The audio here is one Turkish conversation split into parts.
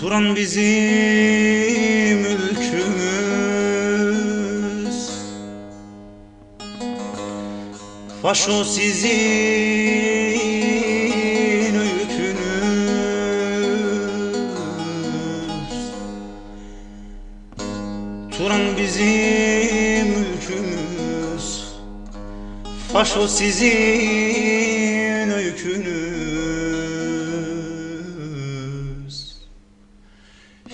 Turan bizim ülkümüz. Faşo sizin ülkünüz. Turan bizim ülkümüz. Faşo sizin hiç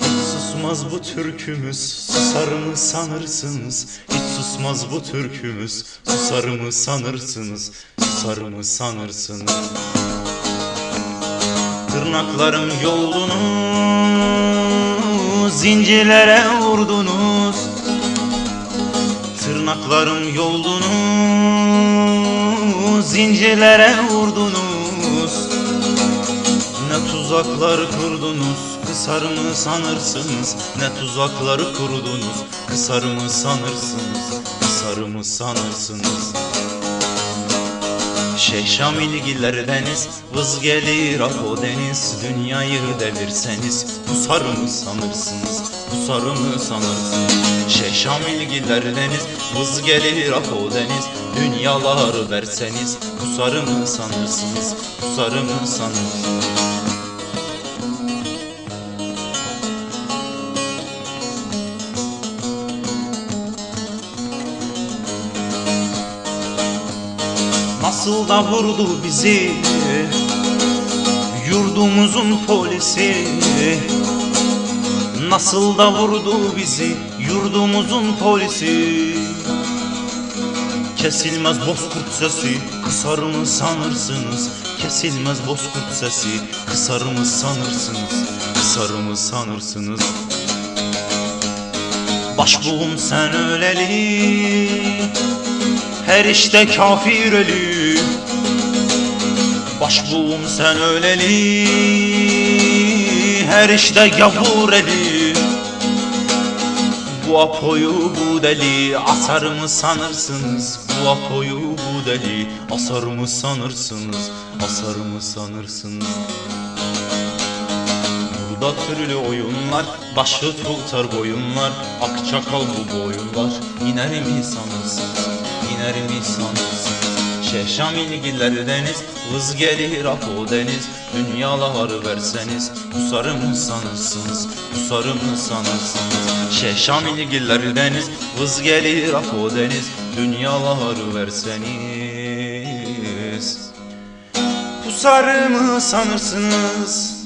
susmaz bu türkümüz Susar sanırsınız. Hiç susmaz bu türkümüz Susar sanırsınız. Susar sanırsınız. Tırnaklarım yoldunuz Zincirlere vurdunuz. Tırnaklarım yoldunuz Zincirlere vurdunuz Ne tuzaklar kurdunuz Kısar mı sanırsınız? Ne tuzaklar kurdunuz Kısar mı sanırsınız? Kısar mı sanırsınız? Şeyh Şamilgiler deniz Vız gelir o deniz. Dünyayı devirseniz Kusar mı sanırsınız? Kusar mı sanırsınız? Şeyh Şamilgiler deniz Vız gelir o deniz Dünyalar verseniz Kusar mı sanırsınız Kusar mı sanırsınız. Nasıl da vurdu bizi Yurdumuzun polisi. Nasıl da vurdu bizi Yurdumuzun polisi Kesilmez bozkurt sesi Kısar mı sanırsınız? Kesilmez bozkurt sesi Kısar mı sanırsınız? Kısar mı sanırsınız? Başbuğum sen öleli Her işte kafir ölü. Başbuğum sen öleli Her işte gavur eli Bu apoyu bu deli Asar mı sanırsınız? Bu apoyu bu deli Asar mı sanırsınız? Asar mı sanırsınız? Burada türlü oyunlar Başı tutar boyunlar. Akçakal bu boyunlar İner mi sanırsınız? İner mi sanırsınız Şehşam ilgiler deniz Vız gelir o deniz. Dünyalar verseniz Kusar mı sanırsınız? Kusar mı sanırsınız? Şehşam ilgiler deniz Vız gelir o deniz. Dünyalar verseniz Pusar mı sanırsınız